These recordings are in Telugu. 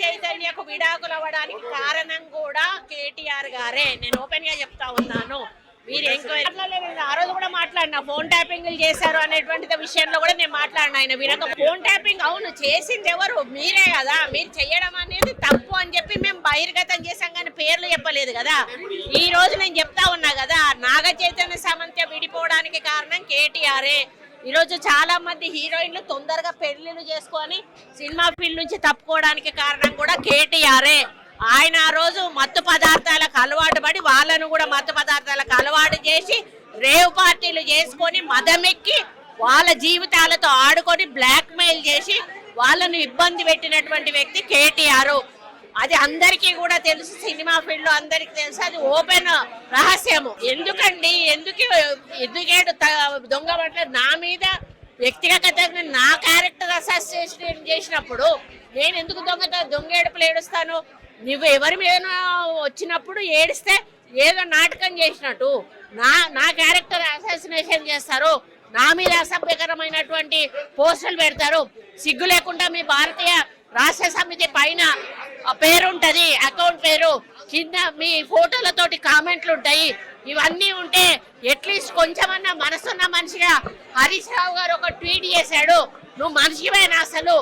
చైతన్యకు విడాకులు అవ్వడానికి కారణం కూడా కేటీఆర్ గారే. నేను ఓపెన్గా చెప్తా ఉన్నాను. మీరు ఎంక్వైరీ ఆ రోజు కూడా మాట్లాడినా. ఫోన్ ట్యాపింగ్ చేశారు అనేటువంటి విషయంలో కూడా నేను మాట్లాడినా. ఆయన వినక ఫోన్ ట్యాపింగ్ అవును చేసింది ఎవరు? మీరే కదా. మీరు చేయడం అనేది తప్పు అని చెప్పి మేము బహిర్గతం చేశాం కానీ పేర్లు చెప్పలేదు కదా. ఈ రోజు నేను చెప్తా ఉన్నా కదా నాగ చైతన్య సమంత విడిపోవడానికి కారణం కేటీఆర్ఏ ఈరోజు చాలా మంది హీరోయిన్లు తొందరగా పెళ్ళిళ్ళు చేసుకొని సినిమా ఫీల్డ్ నుంచి తప్పుకోవడానికి కారణం కూడా కేటీఆర్ఏ ఆయన ఆ రోజు మత్తు పదార్థాలకు అలవాటు పడి వాళ్ళను కూడా మత్తు పదార్థాలకు అలవాటు చేసి రేవ్ పార్టీలు చేసుకొని మదమెక్కి వాళ్ళ జీవితాలతో ఆడుకొని బ్లాక్మెయిల్ చేసి వాళ్ళను ఇబ్బంది పెట్టినటువంటి వ్యక్తి కేటీఆర్. అది అందరికీ కూడా తెలుసు సినిమా ఫీల్డ్లో అందరికీ తెలుసు. అది ఓపెన్ రహస్యము. ఎందుకండి? ఎందుకు దొంగ పట్ల నా మీద వ్యక్తిగతంగా నా క్యారెక్టర్ అసోసియేషన్ చేసినప్పుడు నేను ఎందుకు దొంగ దొంగ ఏడుపులు ఏడుస్తాను? నువ్వు ఎవరి మీద వచ్చినప్పుడు ఏడిస్తే ఏదో నాటకం చేసినట్టు నా నా క్యారెక్టర్ అసాసినేషన్ చేస్తారు. నా మీద అసభ్యకరమైనటువంటి పోస్టులు పెడతారు. సిగ్గు లేకుండా మీ భారతీయ రాష్ట్ర సమితి పైన పేరుంటది పేరు అకౌంట్ పేరు. కింద మీ ఫోటోలతోటి కామెంట్లు ఉంటాయి ఇవన్నీ ఉంటే అట్లీస్ట్ కొంచెమన్నా మనసున్న మనిషిగా హరీష్ రావు గారు ఒక ట్వీట్ చేశాడు. నువ్వు మనిషివేనా అసలు?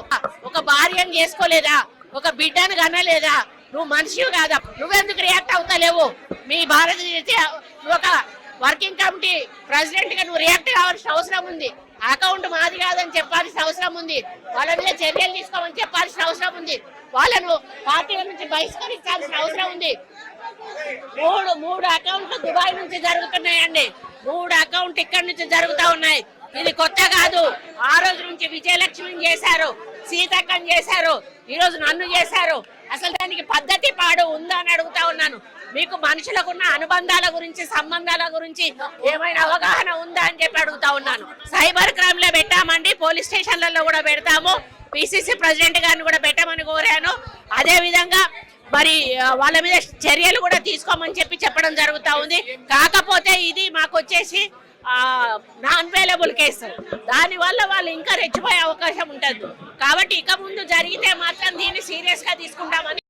ఒక భార్యను చేసుకోలేదా? ఒక బిడ్డను కనలేదా? నువ్వు మనిషివి కాదా? నువ్వెందుకు రియాక్ట్ అవుతలేవు? మీ భారతదేశ ఒక వర్కింగ్ కమిటీ ప్రెసిడెంట్గా నువ్వు రియాక్ట్ కావాల్సిన అవసరం ఉంది. అకౌంట్ మాది కాదని చెప్పాల్సిన అవసరం ఉంది. వాళ్ళ మీద చర్యలు తీసుకోమని చెప్పాల్సిన అవసరం ఉంది. వాళ్ళను పార్టీల నుంచి బహిష్కరించాల్సిన అవసరం ఉంది. మూడు మూడు అకౌంట్లు దుబాయ్ నుంచి జరుగుతున్నాయండి. మూడు అకౌంట్ ఇక్కడ నుంచి జరుగుతా ఉన్నాయి. ఇది కొత్త కాదు. ఆ రోజు నుంచి విజయలక్ష్మిని చేశారు సీతక్కని చేశారు ఈ రోజు నన్ను చేశారు. అసలు దానికి పద్ధతి పాడు ఉందా అని అడుగుతా ఉన్నాను. మీకు మనుషులకున్న అనుబంధాల గురించి సంబంధాల గురించి ఏమైనా అవగాహన ఉందా అని చెప్పి అడుగుతా ఉన్నాను. సైబర్ క్రైమ్లో పెట్టామండి పోలీస్ స్టేషన్లలో కూడా పెడతాము. పిసిసి ప్రెసిడెంట్ గారిని కూడా పెట్టమని కోరాను. అదే విధంగా మరి వాళ్ళ మీద చర్యలు కూడా తీసుకోమని చెప్పి చెప్పడం జరుగుతూ ఉంది. కాకపోతే ఇది మాకు వచ్చేసి నాన్ అవైలబుల్ కేసు దాని వల్ల వాళ్ళు ఇంకా రెచ్చిపోయే అవకాశం ఉంటుంది. కాబట్టి ఇక ముందు జరిగితే మాత్రం దీన్ని సీరియస్గా తీసుకుంటామని